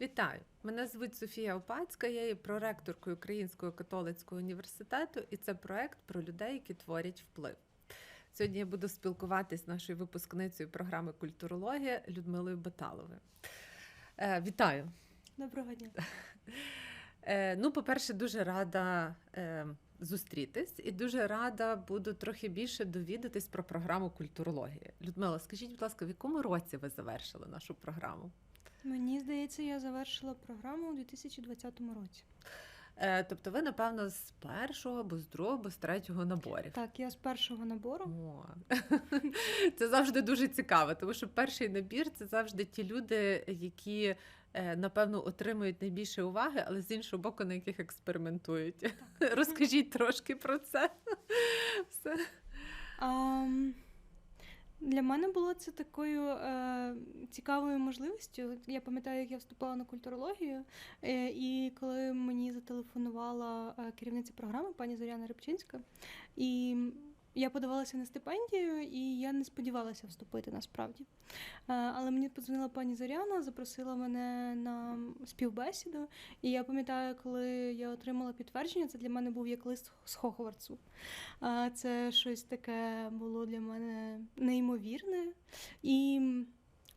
Вітаю! Мене звуть Софія Опацька, я є проректоркою Українського католицького університету, і це проект про людей, які творять вплив. Сьогодні я буду спілкуватись з нашою випускницею програми Культурологія Людмилою Баталовою. Е, вітаю! Доброго дня. Е, ну, по-перше, дуже рада е, зустрітись і дуже рада буду трохи більше довідатись про програму культурології. Людмила, скажіть, будь ласка, в якому році ви завершили нашу програму? Мені здається, я завершила програму у 2020 році. Е, тобто ви, напевно, з першого, або з другого, або з третього наборів. Так, я з першого набору. О, це завжди дуже цікаво, тому що перший набір це завжди ті люди, які е, напевно отримують найбільше уваги, але з іншого боку, на яких експериментують. Розкажіть трошки про це. Все. А, для мене було це такою е, цікавою можливістю. Я пам'ятаю, як я вступала на культурологію, е, і коли мені зателефонувала е, керівниця програми, пані Зоряна Рибчинська, і я подавалася на стипендію, і я не сподівалася вступити насправді. Е, Але мені подзвонила пані Зоряна, запросила мене на співбесіду. І я пам'ятаю, коли я отримала підтвердження, це для мене був як лист з Хогвартсу. А Це щось таке було для мене неймовірне. І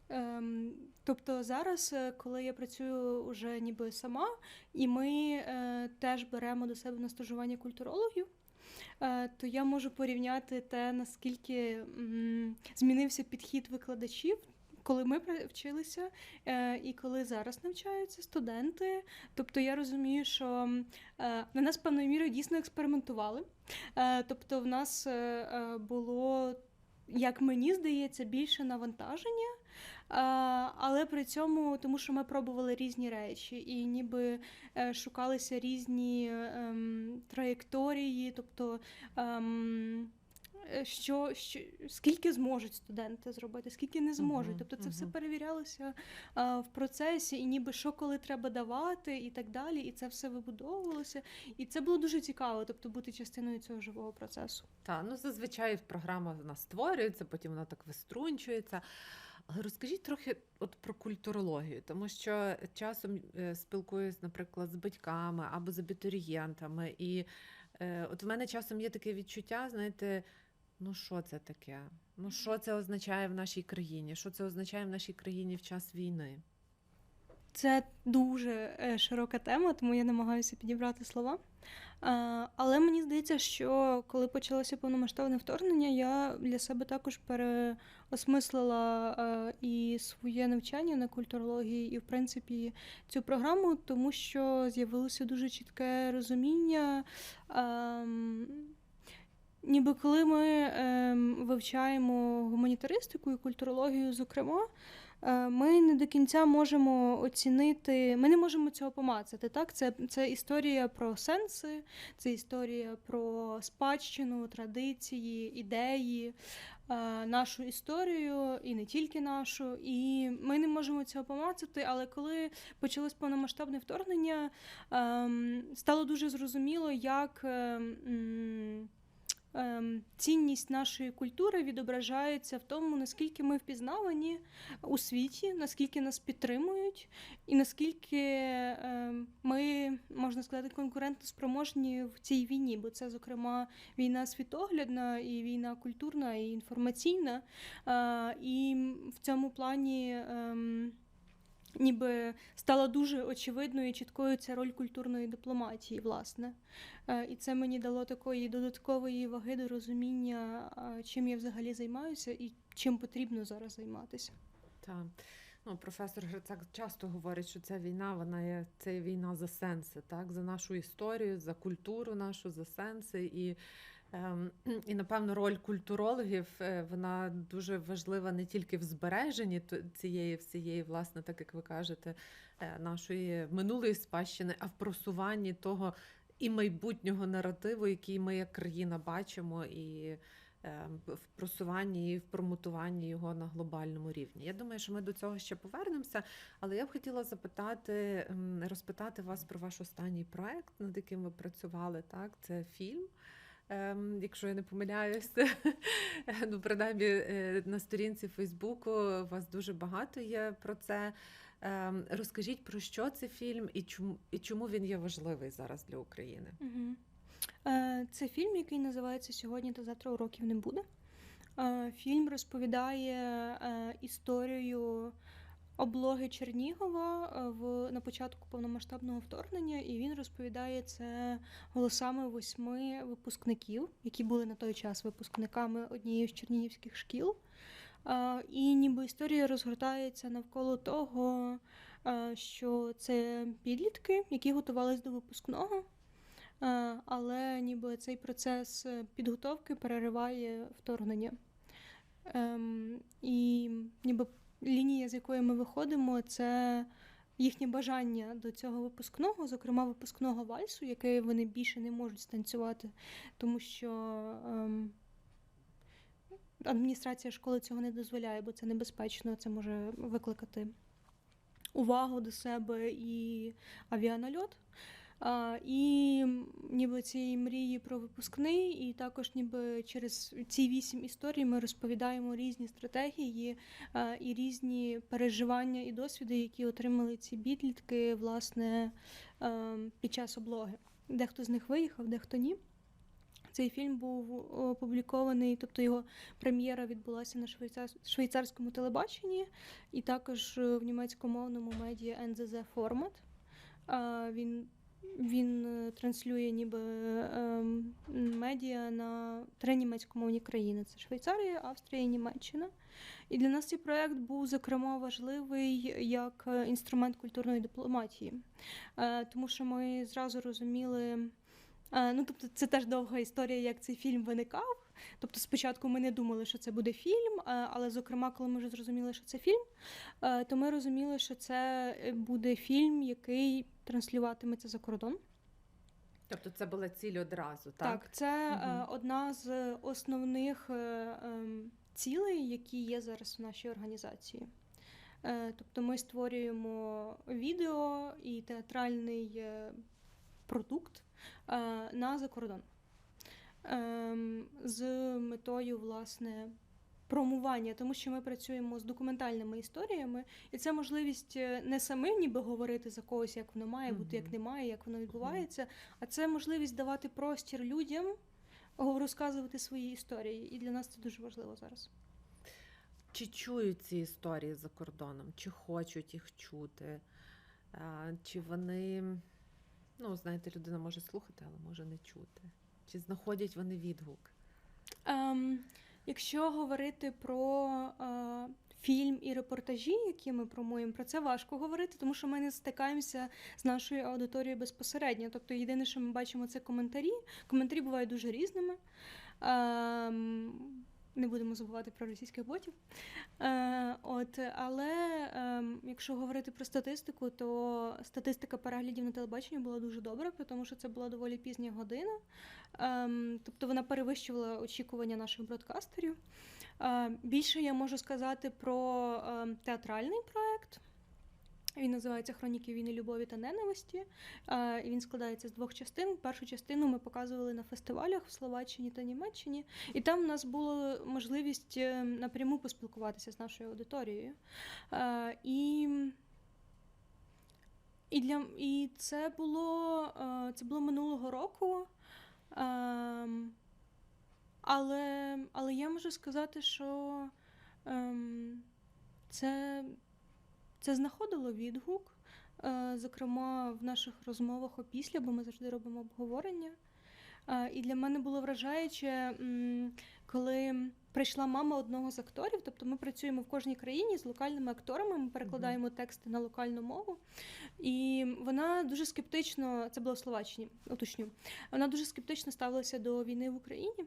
ем, тобто зараз, е, коли я працюю вже ніби сама, і ми е, теж беремо до себе на стажування культурологів. Е, То я можу порівняти те, наскільки змінився підхід викладачів, коли ми вчилися, е, і коли зараз навчаються студенти. Тобто я розумію, що е, на нас певною мірою дійсно експериментували. Тобто, в нас було, як мені здається, більше навантаження, але при цьому, тому що ми пробували різні речі, і ніби е, шукалися різні ем, траєкторії, тобто. ем, е, Що, що скільки зможуть студенти зробити, скільки не зможуть. Тобто це все перевірялося а, в процесі, і ніби що коли треба давати, і так далі. І це все вибудовувалося. І це було дуже цікаво, тобто бути частиною цього живого процесу. Та, ну зазвичай програма вона створюється, потім вона так виструнчується. Але розкажіть трохи от про культурологію, тому що часом е, спілкуюсь, наприклад, з батьками або з абітурієнтами, і е, от в мене часом є таке відчуття, знаєте, ну що це таке? Ну що це означає в нашій країні? Що це означає в нашій країні в час війни? Це дуже е, широка тема, тому я намагаюся підібрати слова. Е, Але мені здається, що коли почалося повномасштабне вторгнення, я для себе також переосмислила е, і своє навчання на культурології, і, в принципі, цю програму, тому що з'явилося дуже чітке розуміння. ем, Ніби коли ми ем, вивчаємо гуманітаристику і культурологію, зокрема, ми не до кінця можемо оцінити, ми не можемо цього помацати. Так? Це, це історія про сенси, це історія про спадщину, традиції, ідеї, е, нашу історію і не тільки нашу. І ми не можемо цього помацати. Але коли почалось повномасштабне вторгнення, ем, стало дуже зрозуміло, як. Ем, ем, цінність нашої культури відображається в тому, наскільки ми впізнавані у світі, наскільки нас підтримують, і наскільки ем, ми, можна сказати, конкурентоспроможні в цій війні, бо це, зокрема, війна світоглядна, і війна культурна, і інформаційна. І в цьому плані. Ніби стала дуже очевидною і чіткою ця роль культурної дипломатії, власне. Е, І це мені дало такої додаткової ваги до розуміння, чим я взагалі займаюся і чим потрібно зараз займатися. Та. Ну, професор Грицак часто говорить, що ця війна, вона є це війна за сенси, так? за нашу історію, за культуру нашу, за сенси. І, і напевно, роль культурологів е, вона дуже важлива не тільки в збереженні цієї всієї, власне, так як ви кажете, е, нашої минулої спадщини, а в просуванні того і майбутнього наративу, який ми як країна бачимо, і е, в просуванні і в промотуванні його на глобальному рівні. Я думаю, що ми до цього ще повернемося, але я б хотіла запитати, ем, розпитати вас про ваш останній проект, над яким ви працювали. Так, це фільм. Ем, Якщо я не помиляюсь, ну принаймні е, на сторінці Фейсбуку у вас дуже багато є про це. Ем, розкажіть про що це фільм і чому, і чому він є важливий зараз для України? Угу. Це фільм, який називається Сьогодні та завтра уроків не буде. Е, фільм розповідає е, історію облоги Чернігова в на початку повномасштабного вторгнення, і він розповідає це голосами восьми випускників, які були на той час випускниками однієї з чернігівських шкіл. І ніби історія розгортається навколо того, що це підлітки, які готувалися до випускного. Але ніби цей процес підготовки перериває вторгнення. Ем, і ніби лінія, з якої ми виходимо, це їхнє бажання до цього випускного, зокрема випускного вальсу, який вони більше не можуть станцювати, тому що ем, адміністрація школи цього не дозволяє, бо це небезпечно, це може викликати увагу до себе і авіанальот. І ніби цієї мрії про випускний, і також ніби через ці вісім історій ми розповідаємо різні стратегії і різні переживання і досвіди, які отримали ці підлітки власне під час облоги. Дехто з них виїхав, дехто ні. Цей фільм був опублікований, тобто його прем'єра відбулася на швейцарському телебаченні, і також в німецькомовному медіа НЗЗ Формат. Він він е, транслює ніби ем, медіа на три німецькомовні країни: це Швейцарія, Австрія Німеччина. І для нас цей проект був зокрема важливий як е, інструмент культурної дипломатії, е, тому що ми зразу розуміли. Ну, тобто, це теж довга історія, як цей фільм виникав. Тобто, спочатку ми не думали, що це буде фільм, але зокрема, коли ми вже зрозуміли, що це фільм, то ми розуміли, що це буде фільм, який транслюватиметься за кордон. Тобто це була ціль одразу, так? Так, це угу. одна з основних е, ем, цілей, які є зараз в нашій організації. Е, тобто ми створюємо відео і театральний продукт на закордон з метою власне промування, тому що ми працюємо з документальними історіями, і це можливість е, не самим ніби говорити за когось, як воно має бути, як немає, як воно відбувається, а це можливість давати простір людям розказувати свої історії. І для нас це дуже важливо зараз. Чи чують ці історії за кордоном, чи хочуть їх чути, чи вони, ну, знаєте, людина може слухати, але може не чути. Чи знаходять вони відгук? Ем, Якщо говорити про е, фільм і репортажі, які ми промуємо, про це важко говорити, тому що ми не стикаємося з нашою аудиторією безпосередньо. Тобто, єдине, що ми бачимо, це коментарі. Коментарі бувають дуже різними. Е, не будемо забувати про російських ботів. Е, от, Але е, якщо говорити про статистику, то статистика переглядів на телебаченні була дуже добра, тому що це була доволі пізня година. Е, тобто вона перевищувала очікування наших бродкастерів. Е, більше я можу сказати про е, театральний проект. Він називається Хроніки війни, любові та ненависті. І Він складається з двох частин. Першу частину ми показували на фестивалях в Словаччині та Німеччині, і там у нас була можливість е, напряму поспілкуватися з нашою аудиторією. І і, для, і це було це було минулого року. Але але я можу сказати, що ем, це це знаходило відгук, е, зокрема в наших розмовах опісля, бо ми завжди робимо обговорення. Е, і для мене було вражаюче, коли прийшла мама одного з акторів, тобто ми працюємо в кожній країні з локальними акторами, ми перекладаємо тексти на локальну мову. І вона дуже скептично, це було в Словаччині, уточню, вона дуже скептично ставилася до війни в Україні.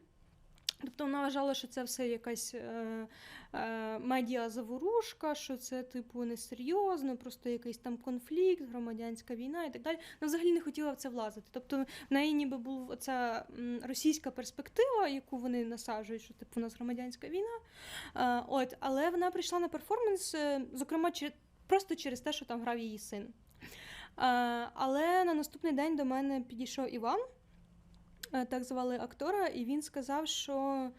Тобто вона вважала, що це все якась е, е, медіа-заворушка, що це, типу, несерйозно, просто якийсь там конфлікт, громадянська війна і так далі. Вона взагалі не хотіла в це влазити. Тобто в неї ніби була ця російська перспектива, яку вони насаджують, що типу у нас громадянська війна. Е, от, Але вона прийшла на перформанс, е, зокрема, просто через те, що там грав її син. Е, але на наступний день до мене підійшов Іван. Е, так звали актора, і він сказав, що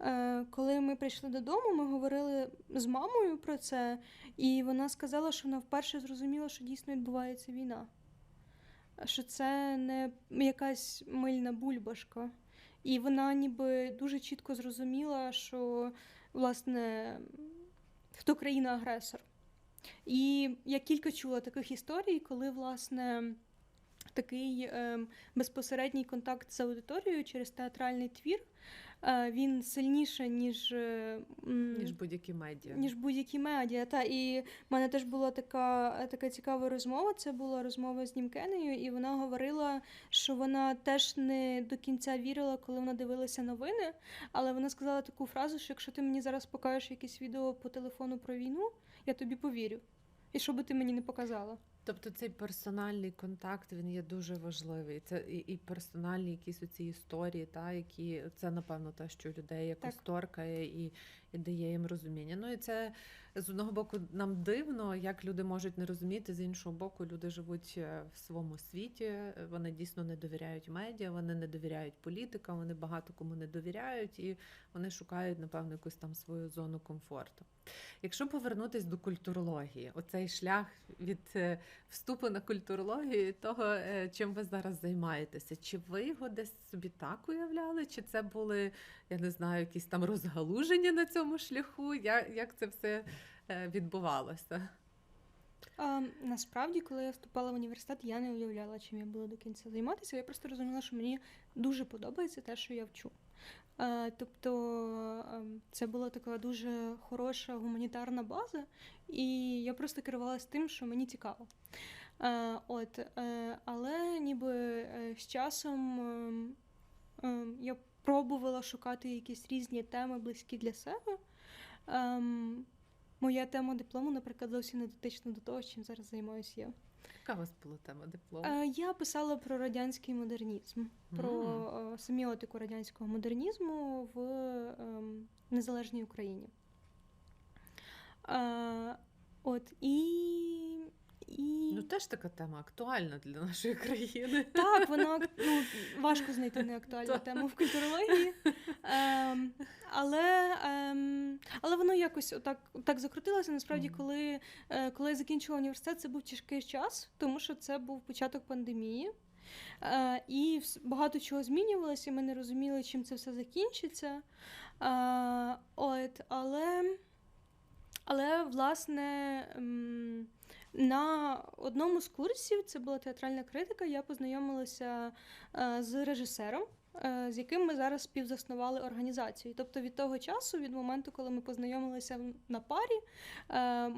е, коли ми прийшли додому, ми говорили з мамою про це, і вона сказала, що вона вперше зрозуміла, що дійсно відбувається війна. Що це не якась мильна бульбашка. І вона ніби дуже чітко зрозуміла, що власне хто країна-агресор. І я кілька чула таких історій, коли власне такий е, безпосередній контакт з аудиторією через театральний твір. Е, він сильніше, ніж е, ніж будь-які медіа. Ніж будь-які медіа. Та і в мене теж була така така цікава розмова. Це була розмова з Німкенею, і вона говорила, що вона теж не до кінця вірила, коли вона дивилася новини. Але вона сказала таку фразу: що якщо ти мені зараз покажеш якесь відео по телефону про війну, я тобі повірю. І що би ти мені не показала. Тобто цей персональний контакт він є дуже важливий. Це і і персональні якісь оці історії, та які це напевно те, що людей якось так. торкає і і дає їм розуміння. Ну і це з одного боку нам дивно, як люди можуть не розуміти, з іншого боку, люди живуть е, в своєму світі. Вони дійсно не довіряють медіа, вони не довіряють політикам, вони багато кому не довіряють, і вони шукають, напевно, якусь там свою зону комфорту. Якщо повернутися до культурології, оцей шлях від е, вступу на культурологію, того, е, чим ви зараз займаєтеся, чи ви його десь собі так уявляли, чи це були, я не знаю, якісь там розгалуження на цьому шляху? Як це все е, відбувалося? А, Насправді, коли я вступала в університет, я не уявляла, чим я буду до кінця займатися. Я просто розуміла, що мені дуже подобається те, що я вчу. Тобто ем, це була така дуже хороша гуманітарна база, і я просто керувалася тим, що мені цікаво. От, е, Але ніби е, з часом ем, ем, я пробувала шукати якісь різні теми близькі для себе. Моя тема диплому, наприклад, зовсім не дотична до того, чим зараз займаюся я. Яка у вас була тема диплому? Е, я писала про радянський модернізм, про mm. семіотику радянського модернізму в ем, незалежній Україні. Е, от і і... Ну, теж така тема актуальна для нашої країни. Так, вона ну, важко знайти неактуальну тему в культурології. Ем, але ем, але воно якось отак так закрутилося. Насправді, коли е, коли я закінчила університет, це був тяжкий час, тому що це був початок пандемії. Е, і багато чого змінювалося, і ми не розуміли, чим це все закінчиться. Е, от, Але, але власне. На одному з курсів це була театральна критика. Я познайомилася е, з режисером, е, з яким ми зараз співзаснували організацію. Тобто від того часу, від моменту, коли ми познайомилися на парі. Е,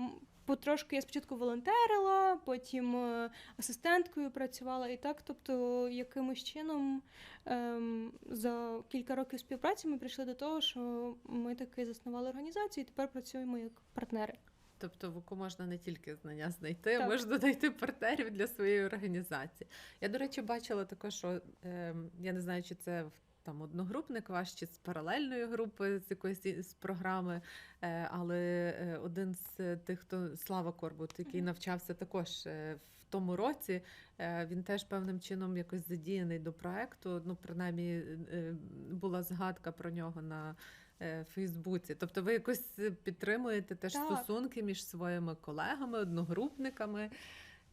потрошки я спочатку волонтерила, потім асистенткою працювала і так. Тобто, якимось чином ем, за кілька років співпраці ми прийшли до того, що ми таки заснували організацію і тепер працюємо як партнери. Тобто в УКУ можна не тільки знання знайти, так. можна знайти партнерів для своєї організації. Я, до речі, бачила також, що е, я не знаю, чи це там одногрупник ваш чи з паралельної групи з якоїсь з програми, е, але е, один з тих, хто Слава Корбут, який навчався також е, в тому році, е, він теж певним чином якось задіяний до проекту. Ну, принаймні, е, була згадка про нього на. Е, Фейсбуці. Тобто ви якось підтримуєте теж так. стосунки між своїми колегами, одногрупниками.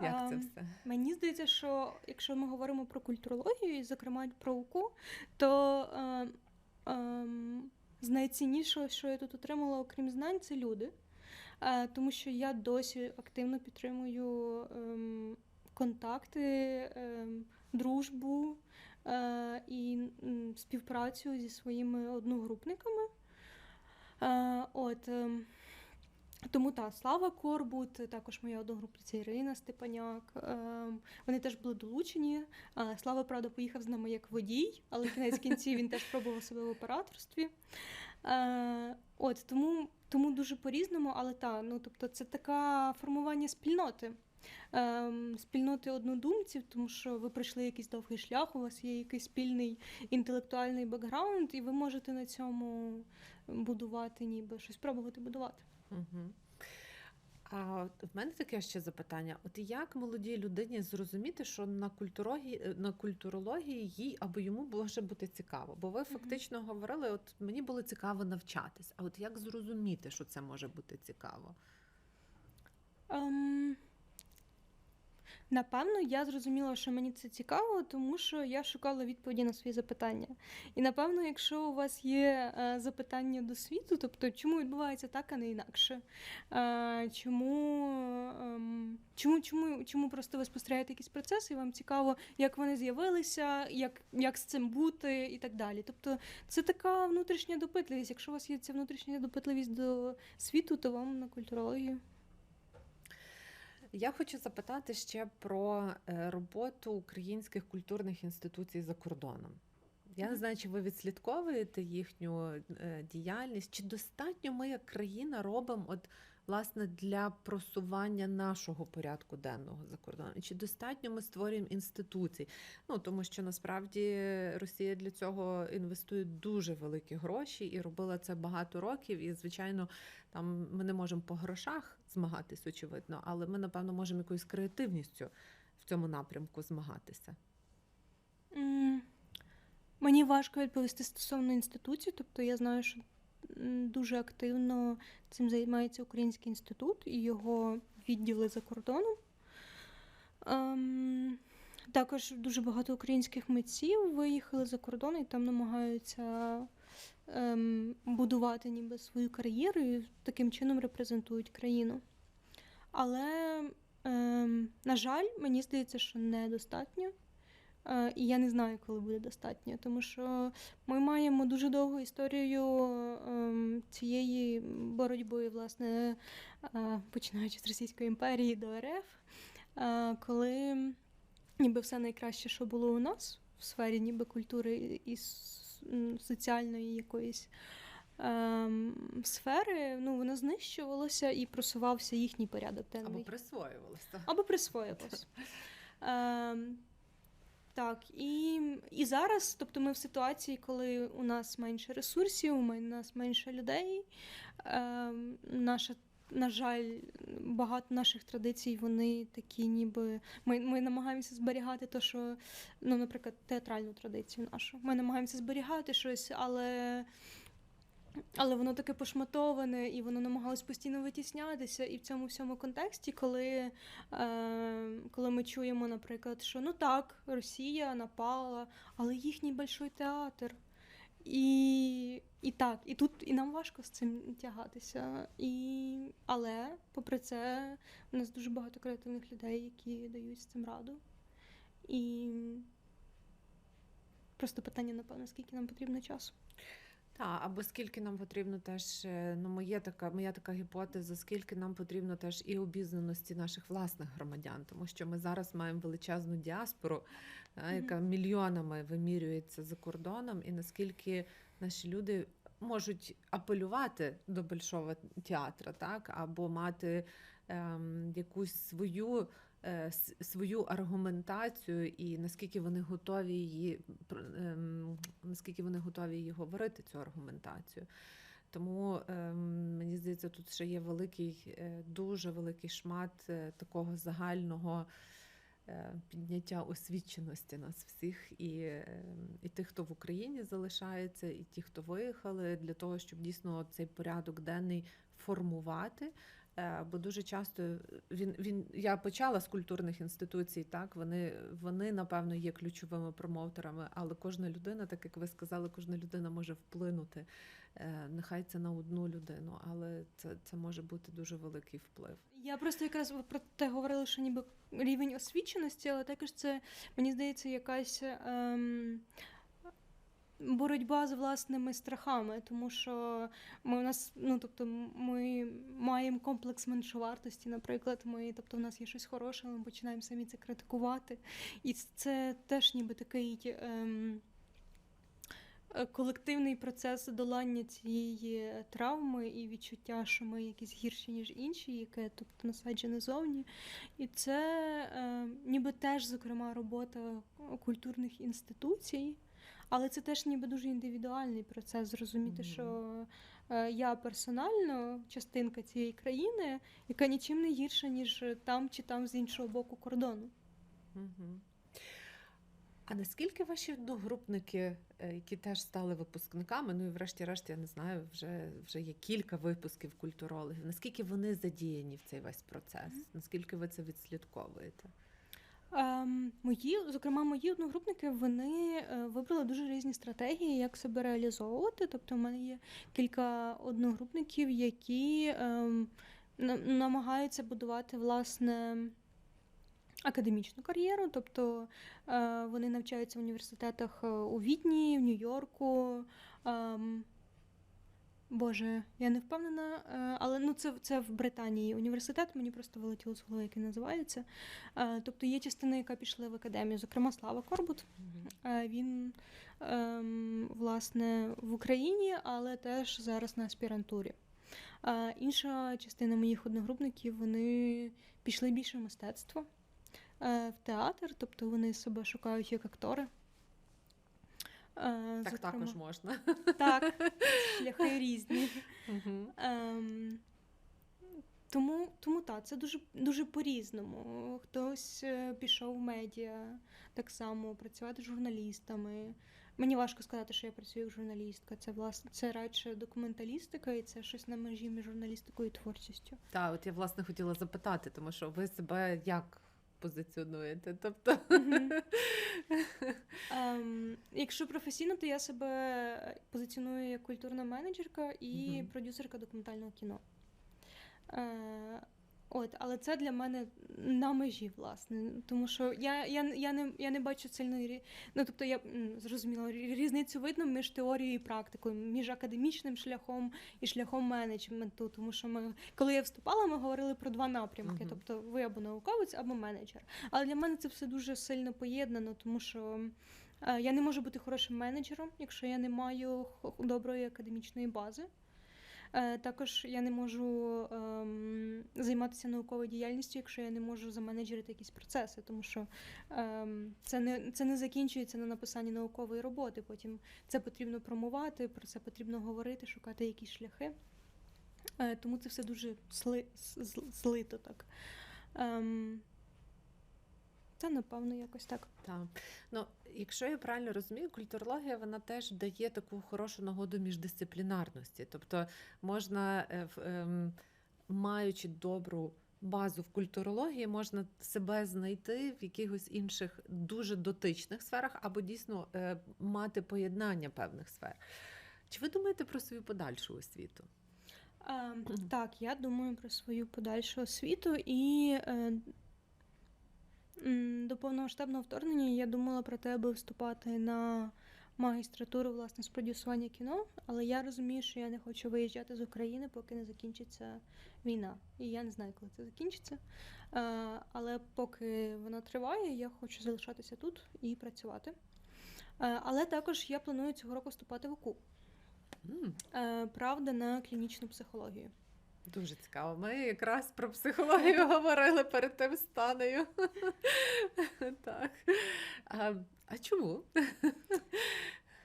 Як це все? Мені здається, що якщо ми говоримо про культурологію, і, зокрема, про УКУ, то е, е, з найціннішого, що я тут отримала, окрім знань, це люди. Е, тому що я досі активно підтримую е, контакти, е, дружбу е, і співпрацю зі своїми одногрупниками. Е, от, е, тому та Слава Корбут, також моя одногрупниця Ірина Степаняк. Е, вони теж були долучені. Слава, правда, поїхав з нами як водій, але кінець кінці він теж пробував себе в операторстві. От тому тому дуже по-різному, але та, ну тобто, це таке формування спільноти. Ем, спільноти однодумців, тому що ви пройшли якийсь довгий шлях, у вас є якийсь спільний інтелектуальний бекграунд, і ви можете на цьому будувати, ніби щось пробувати будувати. Угу. А в мене таке ще запитання: от як молодій людині зрозуміти, що на культурології, е, на культурології їй або йому може бути цікаво? Бо ви фактично говорили, от мені було цікаво навчатись. А от як зрозуміти, що це може бути цікаво? Ем, Напевно, я зрозуміла, що мені це цікаво, тому що я шукала відповіді на свої запитання. І напевно, якщо у вас є е, запитання до світу, тобто чому відбувається так, а не інакше, е, чому, ем, чому, чому, чому просто ви спостерігаєте якісь процеси, і вам цікаво, як вони з'явилися, як, як з цим бути і так далі. Тобто це така внутрішня допитливість. Якщо у вас є ця внутрішня допитливість до світу, то вам на культурологію. Я хочу запитати ще про е, роботу українських культурних інституцій за кордоном. Я не знаю, чи ви відслідковуєте їхню е, діяльність, чи достатньо ми як країна робимо от власне для просування нашого порядку денного за кордоном? Чи достатньо ми створюємо інституцій? Ну тому що насправді Росія для цього інвестує дуже великі гроші і робила це багато років. І звичайно, там ми не можемо по грошах змагатись, очевидно, але ми напевно можемо якоюсь креативністю в цьому напрямку змагатися. М, Мені важко відповісти стосовно інституції, тобто я знаю, що дуже активно цим займається Український інститут і його відділи за кордоном. Ем, також дуже багато українських митців виїхали за кордон і там намагаються ем, будувати ніби свою кар'єру і таким чином репрезентують країну. Але, ем, на жаль, мені здається, що недостатньо. Е, І я не знаю, коли буде достатньо, тому що ми маємо дуже довгу історію ем, цієї боротьби, власне, е, починаючи з Російської імперії до РФ, е, коли ніби все найкраще, що було у нас в сфері ніби культури і соціальної якоїсь. ем, Сфери, ну воно знищувалося і просувався їхній порядок денний Або присвоювалося. або присвоїлось. Ем, так, і, і зараз, тобто ми в ситуації, коли у нас менше ресурсів, у нас менше людей. Ем, наша, на жаль, багато наших традицій, вони такі, ніби. Ми, ми намагаємося зберігати те, що, ну, наприклад, театральну традицію нашу. Ми намагаємося зберігати щось, але. Але воно таке пошматоване, і воно намагалось постійно витіснятися. І в цьому всьому контексті, коли, е, коли ми чуємо, наприклад, що ну так, Росія напала, але їхній большой театр. І, і так, і тут і нам важко з цим тягатися. І, але, попри це, у нас дуже багато креативних людей, які дають з цим раду. І просто питання, напевно, скільки нам потрібно часу. Так, або скільки нам потрібно теж, е, ну моє така, моя така гіпотеза, скільки нам потрібно теж і обізнаності наших власних громадян, тому що ми зараз маємо величезну діаспору, яка мільйонами вимірюється за кордоном, і наскільки наші люди можуть апелювати до большого театра, так, або мати ем, якусь свою. е, Свою аргументацію і наскільки вони готові її ем, наскільки вони готові її говорити, цю аргументацію. Тому ем, мені здається, тут ще є великий, е, дуже великий шмат е, такого загального підняття освіченості нас всіх, і, е, і тих, хто в Україні залишається, і ті, хто виїхали, для того, щоб дійсно цей порядок денний формувати. Е, Бо дуже часто він він я почала з культурних інституцій, так вони вони напевно є ключовими промоутерами, але кожна людина, так як ви сказали, кожна людина може вплинути. Е, Нехай це на одну людину, але це, це може бути дуже великий вплив. Я просто якраз про те говорила, що ніби рівень освіченості, але також це, мені здається, якась ем, боротьба з власними страхами, тому що ми у нас, ну тобто, ми маємо комплекс меншовартості, наприклад, ми, тобто, в нас є щось хороше, ми починаємо самі це критикувати. І це теж ніби такий. Ем, Колективний процес долання цієї травми і відчуття, що ми якісь гірші, ніж інші, яке тобто насаджене зовні. І це е, ніби теж, зокрема, робота культурних інституцій, Але це теж ніби дуже індивідуальний процес. Зрозуміти, Мгм. що е, я персонально частинка цієї країни, яка нічим не гірша, ніж там чи там з іншого боку кордону. Угу. А наскільки ваші одногрупники, е, які теж стали випускниками, ну і врешті-решт, я не знаю, вже, вже є кілька випусків культурологів, наскільки вони задіяні в цей весь процес? Наскільки ви це відслідковуєте? Ем, мої, зокрема, мої одногрупники вони е, вибрали дуже різні стратегії, як себе реалізовувати. Тобто, в мене є кілька одногрупників, які ем, намагаються будувати власне академічну кар'єру. Тобто е, вони навчаються в університетах е, у Відні, в Нью-Йорку. Боже, я не впевнена, е, але ну це, це в Британії університет, мені просто вилетіло з голови, який називається. Е, Тобто є частина, яка пішла в академію, зокрема Слава Корбут. Е, Він ем, власне в Україні, але теж зараз на аспірантурі. Інша частина моїх одногрупників вони пішли більше в мистецтво, в театр, тобто вони себе шукають як актори. Е, Так зокрема- також можна. Так, шляхи різні. Ем, тому, тому так, це дуже, дуже по-різному. Хтось е, пішов в медіа так само, працювати з журналістами. Мені важко сказати, що я працюю як журналістка. Це власне це радше документалістика, і це щось на межі між журналістикою і творчістю. Так, от я власне хотіла запитати, тому що ви себе як позиціонуєте? Тобто mm-hmm. um, якщо професійно, то я себе позиціоную як культурна менеджерка і Мгм. продюсерка документального кіно. Е, от, але це для мене на межі, власне. Тому що я, я, я, не, я не бачу сильної Ну, тобто, я зрозуміла, різницю видно між теорією і практикою, між академічним шляхом і шляхом менеджменту. Тому що ми, коли я вступала, ми говорили про два напрямки: Мгм. тобто ви або науковець, або менеджер. Але для мене це все дуже сильно поєднано, тому що е, я не можу бути хорошим менеджером, якщо я не маю доброї академічної бази. Е, Також я не можу ем, займатися науковою діяльністю, якщо я не можу заменеджерити якісь процеси, тому що ем, це, не, це не закінчується на написанні наукової роботи. Потім це потрібно промувати, про це потрібно говорити, шукати якісь шляхи. Е, тому це все дуже сли, злито так. Ем, та, напевно, якось так. Так. Ну, якщо я правильно розумію, культурологія вона теж дає таку хорошу нагоду міждисциплінарності. Тобто можна, е, ем, маючи добру базу в культурології, можна себе знайти в якихось інших дуже дотичних сферах або дійсно е, мати поєднання певних сфер. Чи ви думаєте про свою подальшу освіту? Ем, так, я думаю про свою подальшу освіту і е, до повномасштабного вторгнення я думала про те, аби вступати на магістратуру власне з продюсування кіно, але я розумію, що я не хочу виїжджати з України, поки не закінчиться війна. І я не знаю, коли це закінчиться. Але поки вона триває, я хочу залишатися тут і працювати. Але також я планую цього року вступати в УКУ. Е, правда, на клінічну психологію. Дуже цікаво. Ми якраз про психологію говорили перед тим станею. Так. А, а чому?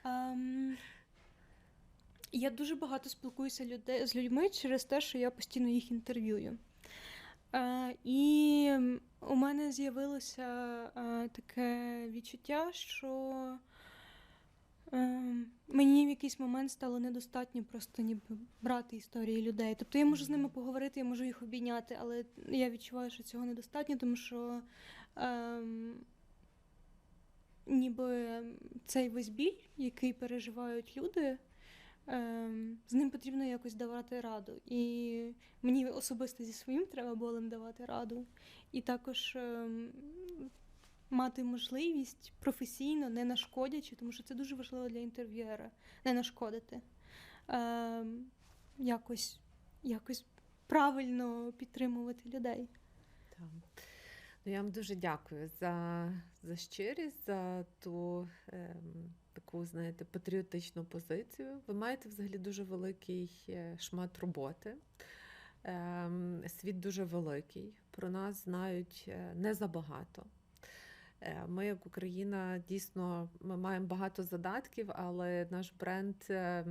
Ем, я дуже багато спілкуюся людей, з людьми через те, що я постійно їх інтерв'юю. Е, і у мене з'явилося е, таке відчуття, що мені в якийсь момент стало недостатньо просто ніби брати історії людей. Тобто я можу з ними поговорити, я можу їх обійняти, але я відчуваю, що цього недостатньо, тому що. ем, ніби цей весь біль, який переживають люди, ем, з ним потрібно якось давати раду. І мені особисто зі своїм треба болем давати раду. І також ем, мати можливість професійно, не нашкодячи, тому що це дуже важливо для інтерв'юера, не нашкодити. Ем, якось, якось правильно підтримувати людей. Так. Ну, я вам дуже дякую за, за щирість, за ту ем, таку, знаєте, патріотичну позицію. Ви маєте взагалі дуже великий е, шмат роботи. Ем, світ дуже великий. Про нас знають е, не забагато. Е, Ми, як Україна, дійсно ми маємо багато задатків, але наш бренд е,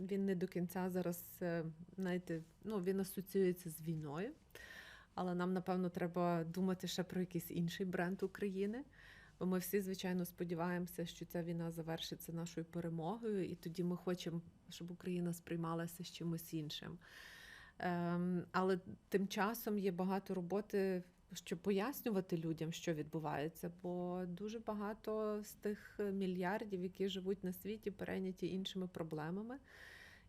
він не до кінця зараз, е, знаєте, ну він асоціюється з війною. Але нам, напевно, треба думати ще про якийсь інший бренд України. Бо ми всі, звичайно, сподіваємося, що ця війна завершиться нашою перемогою, і тоді ми хочемо, щоб Україна сприймалася з чимось іншим. Ем, але тим часом є багато роботи, щоб пояснювати людям, що відбувається, бо дуже багато з тих мільярдів, які живуть на світі, перейняті іншими проблемами.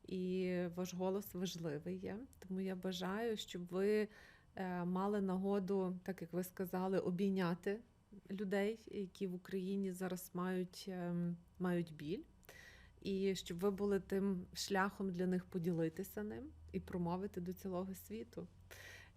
І ваш голос важливий є. Тому я бажаю, щоб ви е, мали нагоду, так як ви сказали, обійняти людей, які в Україні зараз мають, ем, мають біль, і щоб ви були тим шляхом для них поділитися ним і промовити до цілого світу.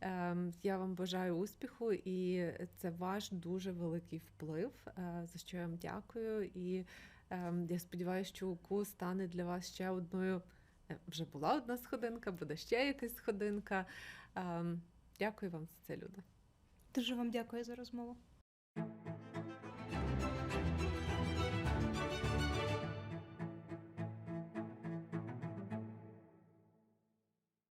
Ем, Я вам бажаю успіху, і це ваш дуже великий вплив, е, за що я вам дякую. І ем, я сподіваюся, що УКУ стане для вас ще одною. е, Вже була одна сходинка, буде ще якась сходинка. Ем, Дякую вам за це, Люда. Дуже вам дякую за розмову.